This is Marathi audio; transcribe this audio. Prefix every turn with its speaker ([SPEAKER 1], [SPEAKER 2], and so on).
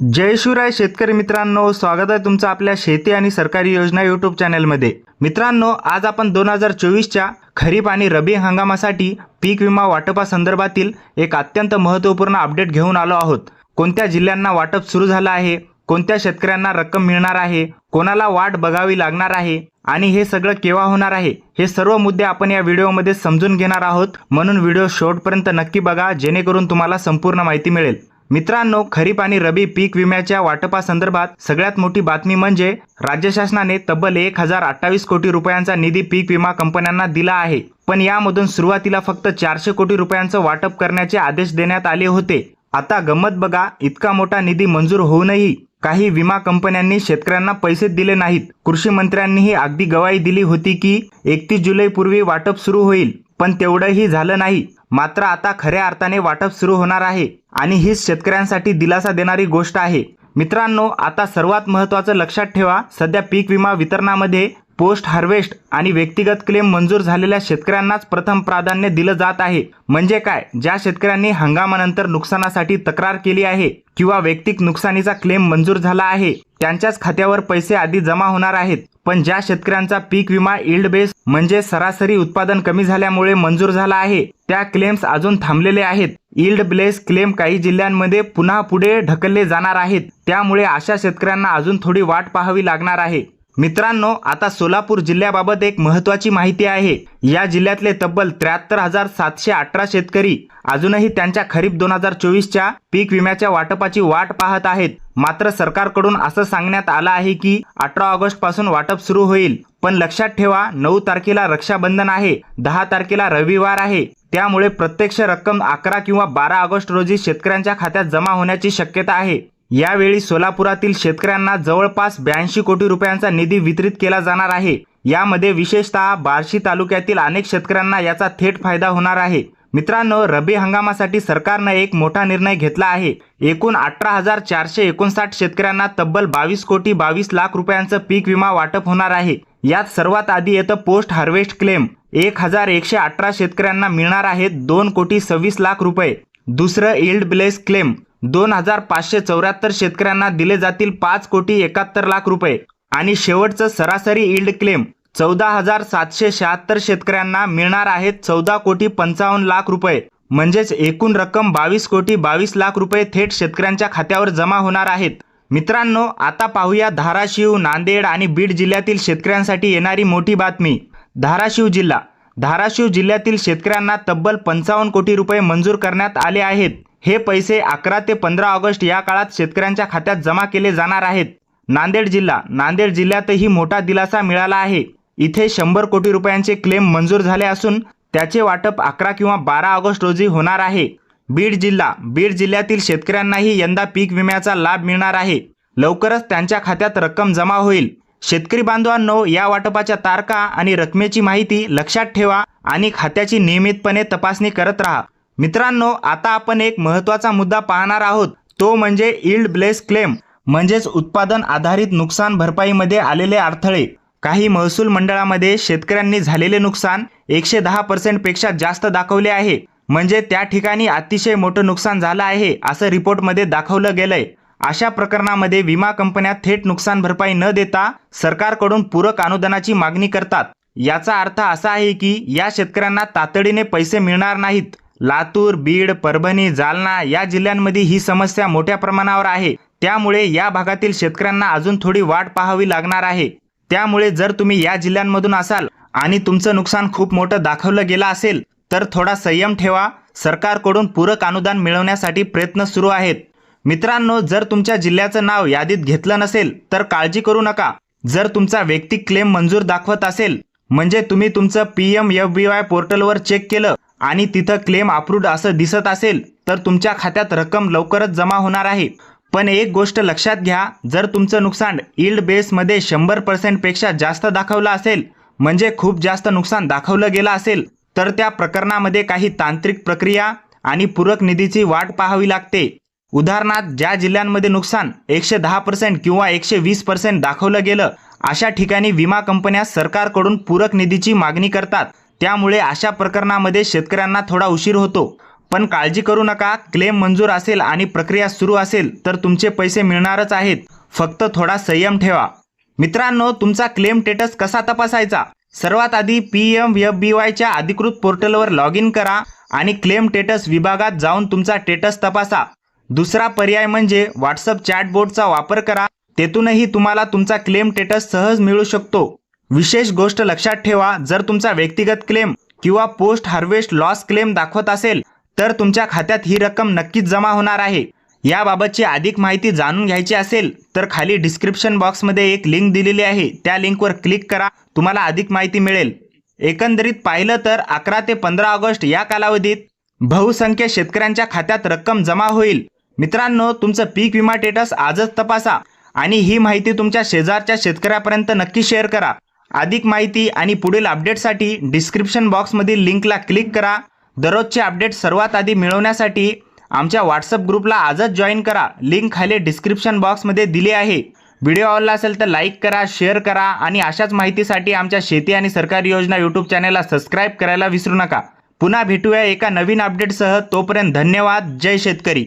[SPEAKER 1] जय शिवराय शेतकरी मित्रांनो स्वागत आहे तुमचं आपल्या शेती आणि सरकारी योजना यूट्यूब चॅनलमध्ये मित्रांनो आज आपण दोन हजार चोवीसच्या खरीप आणि रबी हंगामासाठी पीक विमा वाटपासंदर्भातील एक अत्यंत महत्त्वपूर्ण अपडेट घेऊन आलो आहोत. कोणत्या जिल्ह्यांना वाटप सुरू झालं आहे? कोणत्या शेतकऱ्यांना रक्कम मिळणार आहे? कोणाला वाट बघावी लागणार आहे? आणि हे सगळं केव्हा होणार आहे? हे सर्व मुद्दे आपण या व्हिडिओमध्ये समजून घेणार आहोत. म्हणून व्हिडिओ शेवटपर्यंत नक्की बघा जेणेकरून तुम्हाला संपूर्ण माहिती मिळेल. मित्रांनो खरीप आणि रबी पीक विम्याच्या वाटपासंदर्भात सगळ्यात मोठी बातमी म्हणजे राज्य शासनाने तब्बल एक हजार अठ्ठावीस कोटी रुपयांचा निधी पीक विमा कंपन्यांना दिला आहे. पण यामधून सुरुवातीला फक्त चारशे कोटी रुपयांचं वाटप करण्याचे आदेश देण्यात आले होते. आता गंमत बघा इतका मोठा निधी मंजूर होऊनही काही विमा कंपन्यांनी शेतकऱ्यांना पैसे दिले नाहीत. कृषी मंत्र्यांनीही अगदी गवाही दिली होती की एकतीस जुलैपूर्वी वाटप सुरू होईल पण तेवढंही झालं नाही. मात्र आता खऱ्या अर्थाने वाटप सुरू होणार आहे आणि हीच शेतकऱ्यांसाठी दिलासा देणारी गोष्ट आहे. मित्रांनो आता सर्वात महत्त्वाचं लक्षात ठेवा सध्या पीक विमा वितरणामध्ये पोस्ट हार्वेस्ट आणि व्यक्तिगत क्लेम मंजूर झालेल्या शेतकऱ्यांनाच प्रथम प्राधान्य दिलं जात आहे. म्हणजे काय? ज्या शेतकऱ्यांनी हंगामानंतर नुकसानासाठी तक्रार केली आहे किंवा वैयक्तिक नुकसानीचा क्लेम मंजूर झाला आहे त्यांच्याच खात्यावर पैसे आधी जमा होणार आहेत. पण ज्या शेतकऱ्यांचा पीक विमा इल्ड बेस म्हणजे सरासरी उत्पादन कमी झाल्यामुळे मंजूर झाला आहे त्या क्लेम्स अजून थांबलेले आहेत. इल्ड ब्लेस क्लेम काही जिल्ह्यांमध्ये पुन्हा पुढे ढकलले जाणार आहेत. त्यामुळे अशा शेतकऱ्यांना अजून थोडी वाट पाहावी लागणार आहे. मित्रांनो आता सोलापूर जिल्ह्याबाबत एक महत्वाची माहिती आहे. या जिल्ह्यातले तब्बल त्र्याहत्तर हजार सातशे अठरा शेतकरी अजूनही त्यांच्या खरीप दोन हजार चोवीसच्या पीक विम्याच्या वाटपाची वाट पाहत आहेत. मात्र सरकारकडून असं सांगण्यात आलं आहे की अठरा ऑगस्टपासून वाटप सुरू होईल. पण लक्षात ठेवा नऊ तारखेला रक्षाबंधन आहे दहा तारखेला रविवार आहे. त्यामुळे प्रत्यक्ष रक्कम अकरा किंवा बारा ऑगस्ट रोजी शेतकऱ्यांच्या खात्यात जमा होण्याची शक्यता आहे. यावेळी सोलापुरातील शेतकऱ्यांना जवळपास ब्याऐंशी कोटी रुपयांचा निधी वितरित केला जाणार आहे. यामध्ये विशेषतः बार्शी तालुक्यातील अनेक शेतकऱ्यांना याचा थेट फायदा होणार आहे. मित्रांनो रबी हंगामासाठी सरकारनं एक मोठा निर्णय घेतला आहे. एकूण अठरा हजार चारशे एकोणसाठ शेतकऱ्यांना तब्बल बावीस कोटी बावीस लाख रुपयांचं पीक विमा वाटप होणार आहे. यात सर्वात आधी येतं पोस्ट हार्वेस्ट क्लेम. एक हजार एकशे अठरा शेतकऱ्यांना मिळणार आहेत दोन कोटी सव्वीस लाख रुपये. दुसरं इल्ड ब्लेस क्लेम. दोन हजार पाचशे चौऱ्याहत्तर शेतकऱ्यांना दिले जातील पाच कोटी एकाहत्तर लाख रुपये. आणि शेवटचं सरासरी इल्ड क्लेम चौदा हजार सातशे शहात्तर शेतकऱ्यांना मिळणार आहेत चौदा कोटी पंचावन्न लाख रुपये. म्हणजेच एकूण रक्कम बावीस कोटी बावीस लाख रुपये थेट शेतकऱ्यांच्या खात्यावर जमा होणार आहेत. मित्रांनो आता पाहूया धाराशिव नांदेड आणि बीड जिल्ह्यातील शेतकऱ्यांसाठी येणारी मोठी बातमी. धाराशिव जिल्हा धाराशिव जिल्ह्यातील शेतकऱ्यांना तब्बल पंचावन्न कोटी रुपये मंजूर करण्यात आले आहेत. हे पैसे अकरा ते पंधरा ऑगस्ट या काळात शेतकऱ्यांच्या खात्यात जमा केले जाणार आहेत. नांदेड जिल्हा. नांदेड जिल्ह्यातही मोठा दिलासा मिळाला आहे. इथे शंभर कोटी रुपयांचे क्लेम मंजूर झाले असून त्याचे वाटप अकरा किंवा बारा ऑगस्ट रोजी होणार आहे. बीड जिल्हा. बीड जिल्ह्यातील शेतकऱ्यांनाही यंदा पीक विम्याचा लाभ मिळणार आहे. लवकरच त्यांच्या खात्यात रक्कम जमा होईल. शेतकरी बांधवांनो या वाटपाच्या तारखा आणि रकमेची माहिती लक्षात ठेवा आणि खात्याची नियमितपणे तपासणी करत राहा. मित्रांनो आता आपण एक महत्त्वाचा मुद्दा पाहणार आहोत. तो म्हणजे इल्ड ब्लेस क्लेम म्हणजेच उत्पादन आधारित नुकसान भरपाईमध्ये आलेले अडथळे. काही महसूल मंडळामध्ये शेतकऱ्यांनी झालेले नुकसान एकशे दहा पर्सेंटपेक्षा जास्त दाखवले आहे. म्हणजे त्या ठिकाणी अतिशय मोठं नुकसान झालं आहे असं रिपोर्टमध्ये दाखवलं गेलंय. अशा प्रकरणामध्ये विमा कंपन्या थेट नुकसान भरपाई न देता सरकारकडून पूरक अनुदानाची मागणी करतात. याचा अर्थ असा आहे की या शेतकऱ्यांना तातडीने पैसे मिळणार नाहीत. लातूर बीड परभणी जालना या जिल्ह्यांमध्ये ही समस्या मोठ्या प्रमाणावर आहे. त्यामुळे या भागातील शेतकऱ्यांना अजून थोडी वाट पाहावी लागणार आहे. त्यामुळे जर तुम्ही या जिल्ह्यांमधून असाल आणि तुमचं नुकसान खूप मोठं दाखवलं गेलं असेल तर थोडा संयम ठेवा. सरकारकडून पूरक अनुदान मिळवण्यासाठी प्रयत्न सुरू आहेत. मित्रांनो जर तुमच्या जिल्ह्याचं नाव यादीत घेतलं नसेल तर काळजी करू नका. जर तुमचा वैयक्तिक क्लेम मंजूर दाखवत असेल म्हणजे तुम्ही तुमचं P M F B Y पोर्टलवर चेक केलं आणि तिथं क्लेम अप्रूव्ड असं दिसत असेल तर तुमच्या खात्यात रक्कम लवकरच जमा होणार आहे. पण एक गोष्ट लक्षात घ्या जर तुमचं नुकसान इल्ड बेसमध्ये शंभर पर्सेंटपेक्षा जास्त दाखवलं असेल म्हणजे खूप जास्त नुकसान दाखवलं गेलं असेल तर त्या प्रकरणामध्ये काही तांत्रिक प्रक्रिया आणि पूरक निधीची वाट पाहावी लागते. उदाहरणार्थ ज्या जिल्ह्यांमध्ये नुकसान एकशे दहा पर्सेंट किंवा एकशे वीस पर्सेंट दाखवलं गेलं अशा ठिकाणी विमा कंपन्या सरकारकडून पूरक निधीची मागणी करतात. त्यामुळे अशा प्रकरणामध्ये शेतकऱ्यांना थोडा उशीर होतो. पण काळजी करू नका क्लेम मंजूर असेल आणि प्रक्रिया सुरू असेल तर तुमचे पैसे मिळणारच आहेत. फक्त थोडा संयम ठेवा. मित्रांनो तुमचा क्लेम स्टेटस कसा तपासायचा? सर्वात आधी पी एम एफ बी वायच्या अधिकृत पोर्टलवर लॉग इन करा आणि क्लेम स्टेटस विभागात जाऊन तुमचा स्टेटस तपासा. दुसरा पर्याय म्हणजे व्हॉट्सअप चॅटबोर्डचा वापर करा. तेथूनही तुम्हाला तुमचा क्लेम स्टेटस सहज मिळू शकतो. विशेष गोष्ट लक्षात ठेवा जर तुमचा व्यक्तिगत क्लेम किंवा पोस्ट हार्वेस्ट लॉस क्लेम दाखवत असेल तर तुमच्या खात्यात ही रक्कम नक्कीच जमा होणार आहे. याबाबतची अधिक माहिती जाणून घ्यायची असेल तर खाली डिस्क्रिप्शन बॉक्समध्ये एक लिंक दिलेली आहे. त्या लिंकवर क्लिक करा तुम्हाला अधिक माहिती मिळेल. एकंदरीत पाहिलं तर अकरा ते पंधरा ऑगस्ट या कालावधीत बहुसंख्य शेतकऱ्यांच्या खात्यात रक्कम जमा होईल. मित्रांनो तुमचं पीक विमा स्टेटस आजच तपासा. आणि ही माहिती तुमच्या शेजारच्या शेतकऱ्यापर्यंत नक्की शेअर करा. अधिक माहिती आणि पुढील अपडेटसाठी डिस्क्रिप्शन बॉक्समधील लिंकला क्लिक करा. दररोजचे अपडेट सर्वात आधी मिळवण्यासाठी आमच्या व्हॉट्सअप ग्रुपला आजच जॉईन करा. लिंक खाली डिस्क्रिप्शन बॉक्समध्ये दिली आहे. व्हिडिओ आवडला असेल तर लाईक करा शेअर करा आणि अशाच माहितीसाठी आमच्या शेती आणि सरकारी योजना यूट्यूब चॅनलला सबस्क्राईब करायला विसरू नका. पुन्हा भेटूया एका नवीन अपडेटसह. तोपर्यंत धन्यवाद. जय शेतकरी.